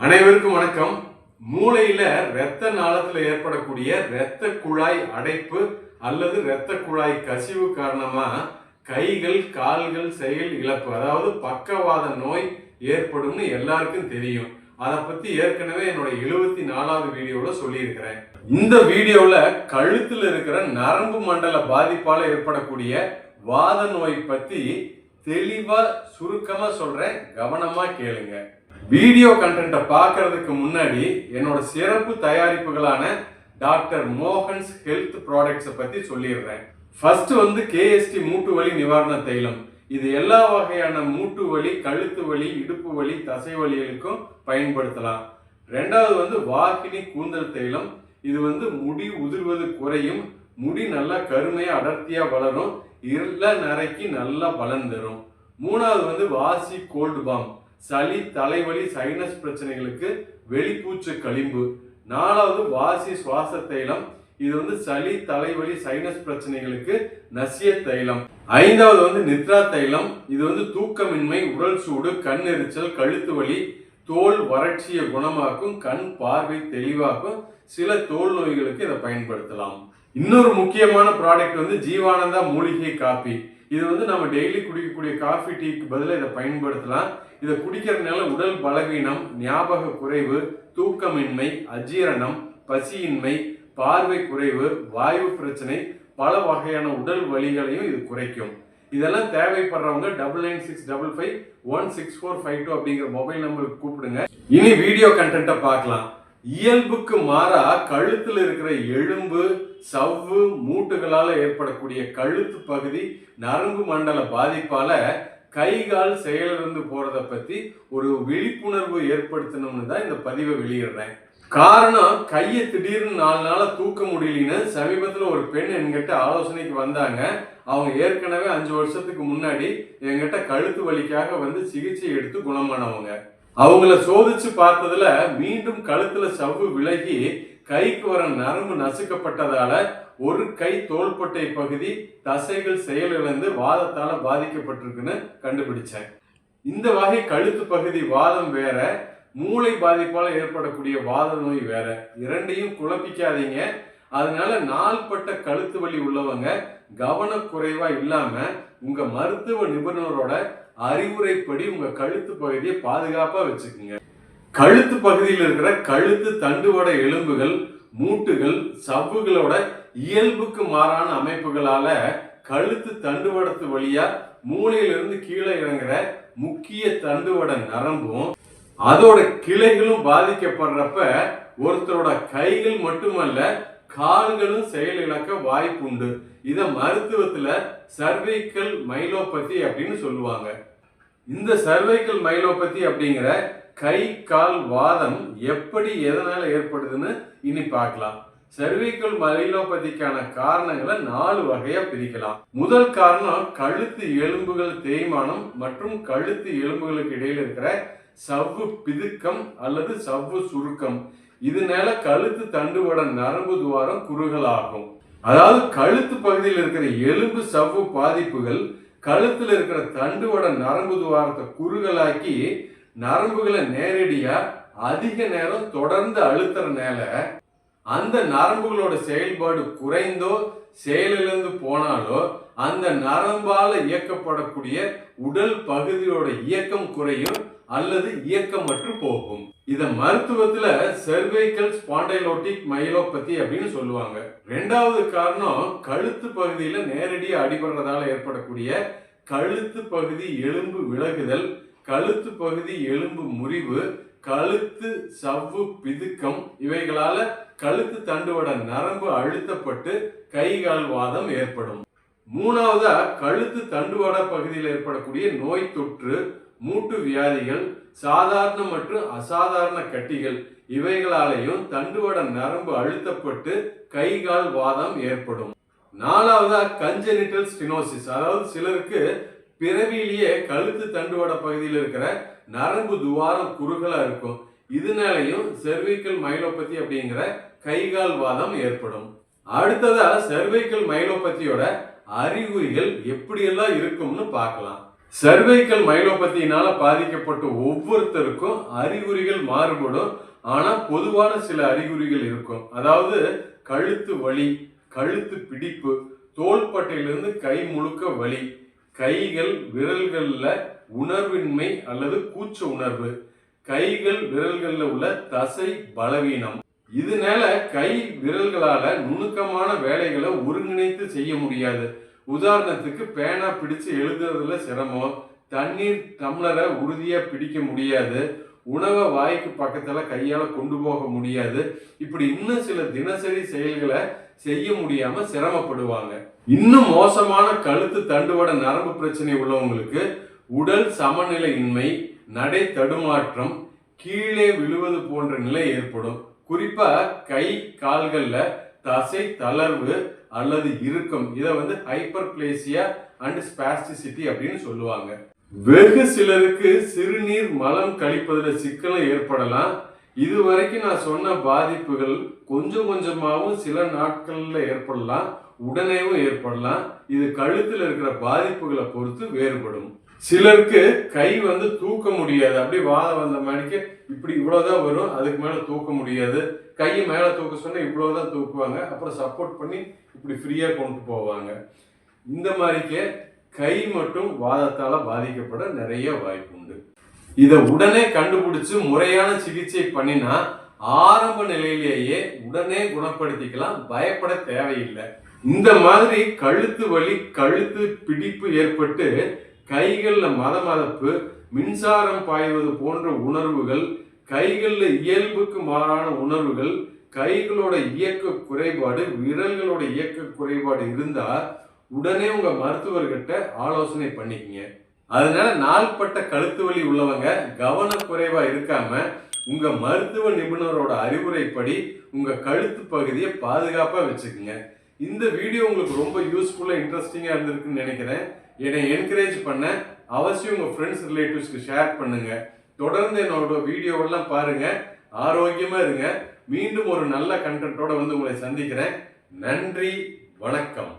அனைவருக்கும் வணக்கம். மூளையில இரத்த நாளத்துல ஏற்படக்கூடிய இரத்த குழாய் அடைப்பு அல்லது இரத்த குழாய் கசிவு காரணமா கைகள் கால்கள் செயல் இழப்பு அதாவது பக்கவாத நோய் ஏற்படும்னு எல்லாருக்கும் தெரியும். அதை பத்தி ஏற்கனவே என்னோட எழுபத்தி நாலாவது வீடியோல சொல்லியிருக்கிறேன். இந்த வீடியோல கழுத்துல இருக்கிற நரம்பு மண்டல பாதிப்பால ஏற்படக்கூடிய வாத நோய் பத்தி தெளிவா சுருக்கமா சொல்றேன். கவனமா கேளுங்க. வீடியோ கண்டென்ட்டை பார்க்கறதுக்கு முன்னாடி என்னோட சிறப்பு தயாரிப்புகளான டாக்டர் மோகன்ஸ் ஹெல்த் ப்ராடக்ட்ஸை பற்றி சொல்லிடுறேன். ஃபர்ஸ்ட் வந்து கேஎஸ்டி மூட்டு வலி நிவாரண தைலம். இது எல்லா வகையான மூட்டு வலி கழுத்து வலி இடுப்பு வலி தசை வலிகளுக்கும் பயன்படுத்தலாம். ரெண்டாவது வந்து வாகினி கூந்தல் தைலம். இது வந்து முடி உதிர்வது குறையும். முடி நல்லா கருமையா அடர்த்தியா வளரும். இருள நரைக்கு நல்லா பலன் தரும். மூணாவது வந்து வாசி கோல்டு பாம் சளி தலைவலி சைனஸ் பிரச்சனைகளுக்கு வெளிப்பூச்சு களிம்பு. நாலாவது வாசி சுவாச தைலம். இது வந்து சளி தலைவலி சைனஸ் பிரச்சனைகளுக்கு நசிய தைலம். ஐந்தாவது வந்து நித்ரா தைலம். இது வந்து தூக்கமின்மை உடல் சூடு கண் எரிச்சல் கழுத்து வலி தோல் வறட்சியை குணமாக்கும் கண் பார்வை தெளிவாக்கும் சில தோல் நோய்களுக்கு இதை பயன்படுத்தலாம். இன்னொரு முக்கியமான ப்ராடக்ட் வந்து ஜீவானந்தா மூலிகை காப்பி. இது வந்து நம்ம டெய்லி குடிக்கக்கூடிய காஃபி டீக்கு பதிலாக இதை பயன்படுத்தலாம். இதை குடிக்கிறதுனால உடல் பலவீனம் ஞாபக குறைவு தூக்கமின்மை அஜீரணம் பசியின்மை பார்வை குறைவு வாயு பிரச்சனை பல வகையான உடல் வலிகளையும் இது குறைக்கும். இதெல்லாம் தேவைப்படுறவங்க double nine six double five one six four five two அப்படிங்கிற மொபைல் நம்பருக்கு கூப்பிடுங்க. இனி வீடியோ கண்டென்ட்டை பார்க்கலாம். இயல்புக்கு மாறா கழுத்தில் இருக்கிற எலும்பு சவ்வு மூட்டுகளால் ஏற்படக்கூடிய கழுத்து பகுதி நரம்பு மண்டல பாதிப்பால கை கால் செயலிருந்து போறத பத்தி ஒரு விழிப்புணர்வு ஏற்படுத்தணும்னு தான் இந்த பதிவை வெளியிடுறேன். காரணம் கையை திடீர்னு நாலு நாளாக தூக்க முடியலன்னு சமீபத்தில் ஒரு பெண் என்கிட்ட ஆலோசனைக்கு வந்தாங்க. அவங்க ஏற்கனவே அஞ்சு வருஷத்துக்கு முன்னாடி என்கிட்ட கழுத்து வலிக்காக வந்து சிகிச்சை எடுத்து குணமானவங்க. அவங்கள சோதிச்சு பார்த்ததுல மீண்டும் கழுத்துல சவ்வு விலகி கைக்கு வர நரம்பு நசுக்கப்பட்டதால ஒரு கை தோள்பட்டை பகுதி தசைகள் செயலிழந்து வாதத்தால பாதிக்கப்பட்டிருக்குன்னு கண்டுபிடிச்சேன் இந்த வகை கழுத்து பகுதி வாதம் வேற மூளை பாதிப்பால் ஏற்படக்கூடிய வாத நோய் வேற. இரண்டையும் குழப்பிக்காதீங்க. அதனால நாள்பட்ட கழுத்து வலி உள்ளவங்க கவனக்குறைவா இல்லாம உங்க மருத்துவ நிபுணரோட அறிவுரைப்படி உங்க கழுத்து பகுதியை பாதுகாப்பா வச்சுக்கோங்க. கழுத்து பகுதியில் இருக்கிற கழுத்து தண்டுவட எலும்புகள் மூட்டுகள் சவ்வுகளோட இயல்புக்கு மாறான அமைப்புகளால கழுத்து தண்டுவடத்து வழியா மூளையிலிருந்து கீழே இறங்குற முக்கிய தண்டுவட நரம்பும் அதோட கிளைகளும் பாதிக்கப்படுறப்ப ஒருத்தரோட கைகள் மட்டுமல்ல கால்களும் செயல் இழக்க வாய்ப்பு உண்டு இதை மருத்துவத்துல சர்வைக்கல் மைலோபதி அப்படின்னு சொல்லுவாங்க. இந்த சர்வைக்கல் மைலோபதி அப்படிங்கிற கை கால் வாதம் எப்படி எதனால ஏற்படுதுன்னு இனி பார்க்கலாம். சர்வைக்கல் மைலோபதிக்கான காரணங்களை நாலு வகையா பிரிக்கலாம். முதல் காரணம் கழுத்து எலும்புகள் தேய்மானம் மற்றும் கழுத்து எலும்புகளுக்கு இடையில் இருக்கிற சவ்வு பிதுக்கம் அல்லது சவ்வு சுருக்கம். இதனால கழுத்து தண்டுவட நரம்பு துவாரம் குறுகலாகும். அதாவது கழுத்து பகுதியில் இருக்கிற எலும்பு சவ்வு பாதிப்புகள் கழுத்தில் இருக்கிற தண்டுவோட நரம்பு துவாரத்தை குறுகலாக்கி நரம்புகளை நேரடியா அதிக நேரம் தொடர்ந்து அழுத்துறனால அந்த நரம்புகளோட செயல்பாடு குறைந்தோ செயலிழந்து போனாலோ அந்த நரம்பால இயக்கப்படக்கூடிய உடல் பகுதியோட இயக்கம் குறையும். அல்லது இயக்கமற்று போகும். இத மருத்துவத்துல செர்வைக்கல் ஸ்பாண்டைலோட்டிக் மைலோபதி அப்படின்னு சொல்லுவாங்க. ரெண்டாவது காரணம் கழுத்து பகுதியில நேரடியாக அடிபடுறதால ஏற்படக்கூடிய கழுத்து பகுதி எலும்பு விலகுதல் கழுத்து பகுதி எலும்பு முறிவு கழுத்து சவ்வு பிதுக்கம் இவைகளால கழுத்து தண்டுவட நரம்பு அழுத்தப்பட்டு கை கால் வாதம் ஏற்படும். மூணாவதா கழுத்து தண்டுவட பகுதியில் ஏற்படக்கூடிய நோய் தொற்று மூட்டு வியாதிகள் சாதாரண மற்றும் அசாதாரண கட்டிகள் இவைகளாலையும் தண்டுவட நரம்பு அழுத்தப்பட்டு கை கால் வாதம் ஏற்படும். நாலாவதா கஞ்சனிட்டல் ஸ்டினோசிஸ் அதாவது சிலருக்கு பிறவியிலேயே கழுத்து தண்டுவட பகுதியில் இருக்கிற நரம்பு துவாரம் குறுகலா இருக்கும். இதனாலையும் செர்விக்கல் மைலோபதி அப்படிங்கிற கைகால் வாதம் ஏற்படும். அடுத்ததா செர்வைக்கல் மைலோபதியோட அறிகுறிகள் எப்படியெல்லாம் இருக்கும்னு பார்க்கலாம். சர்வைக்கல் மைலோபத்தியினால பாதிக்கப்பட்ட ஒவ்வொருத்தருக்கும் அறிகுறிகள் மாறுபடும். ஆனா பொதுவான சில அறிகுறிகள் இருக்கும். அதாவது கழுத்து வலி கழுத்து பிடிப்பு தோள்பட்டையிலிருந்து கை முழுக்க வலி கைகள் விரல்களில் உணர்வின்மை அல்லது கூச்ச உணர்வு கைகள் விரல்களில் உள்ள தசை பலவீனம். இதனால கை விரல்களால நுணுக்கமான வேலைகளை ஒருங்கிணைத்து செய்ய முடியாது. உதாரணத்துக்கு பேனா பிடிச்சு எழுதுறதுல சிரமம். தண்ணீர் டம்ளரை உறுதியாக பிடிக்க முடியாது. உணவை வாய்க்கு பக்கத்தில் கையால் கொண்டு போக முடியாது. இப்படி இன்னும் சில தினசரி செயல்களை செய்ய முடியாம சிரமப்படுவாங்க. இன்னும் மோசமான கழுத்து தண்டுவட நரம்பு பிரச்சனை உள்ளவங்களுக்கு உடல் சமநிலையின்மை நடை தடுமாற்றம் கீழே விழுவது போன்ற நிலை ஏற்படும். குறிப்பா கை கால்கள்ல தசை தளர்வு அல்லது இறுக்கம் இதை வந்து ஹைப்பர் பிளேசியா அண்ட் ஸ்பாஸ்டிசிட்டி அப்படின்னு சொல்லுவாங்க. வெகு சிலருக்கு சிறுநீர் மலம் கழிப்பதில் சிக்கலும் ஏற்படலாம். இதுவரைக்கும் நான் சொன்ன பாதிப்புகள் கொஞ்சம் கொஞ்சமாகவும் சில நாட்களில் ஏற்படலாம். உடனேவும் ஏற்படலாம். இது கழுத்தில் இருக்கிற பாதிப்புகளை பொறுத்து வேறுபடும். சிலருக்கு கை வந்து தூக்க முடியாது. அப்படியே வாதம் வந்த மாதிரிக்கு இப்படி இவ்வளோதான் வரும் அதுக்கு மேலே தூக்க முடியாது. கையை மேலே தூக்க சொன்னால் இவ்வளோதான் தூக்குவாங்க. அப்புறம் சப்போர்ட் பண்ணி இப்படி ஃப்ரீயாக கொண்டு போவாங்க. இந்த மாதிரிக்கே கை மட்டும் வாதத்தால் பாதிக்கப்பட நிறைய வாய்ப்பு உண்டு. இதை உடனே கண்டுபிடிச்சு முறையான சிகிச்சை பண்ணினா ஆரம்ப நிலையிலேயே உடனே குணப்படுத்திக்கலாம். பயப்பட தேவையில்லை. இந்த மாதிரி கழுத்து வலி கழுத்து பிடிப்பு ஏற்பட்டு கைகள்ல மதமதப்பு மின்சாரம் பாய்வது போன்ற உணர்வுகள் கைகளில் இயல்புக்கு மாறான உணர்வுகள் கைகளோட இயக்க குறைபாடு விரல்களோட இயக்க குறைபாடு இருந்தால் உடனே உங்கள் மருத்துவர்கிட்ட ஆலோசனை பண்ணிக்கங்க. அதனால நாள்பட்ட கழுத்து வலி உள்ளவங்க கவனக்குறைவா இருக்காம உங்க மருத்துவ நிபுணரோட அறிவுரைப்படி உங்க கழுத்து பகுதியை பாதுகாப்பா வச்சுக்கோங்க. இந்த வீடியோ உங்களுக்கு ரொம்ப யூஸ்ஃபுல்லாக இன்ட்ரெஸ்டிங்காக இருந்திருக்குன்னு நினைக்கிறேன். என்னை என்கரேஜ் பண்ண அவசியம் உங்கள் ஃப்ரெண்ட்ஸ் ரிலேட்டிவ்ஸ்க்கு ஷேர் பண்ணுங்க. தொடர்ந்து என்னோட வீடியோவெல்லாம் பாருங்க. ஆரோக்கியமாக இருங்க. மீண்டும் ஒரு நல்ல கண்டென்ட்டோட வந்து உங்களை சந்திக்கிறேன். நன்றி வணக்கம்.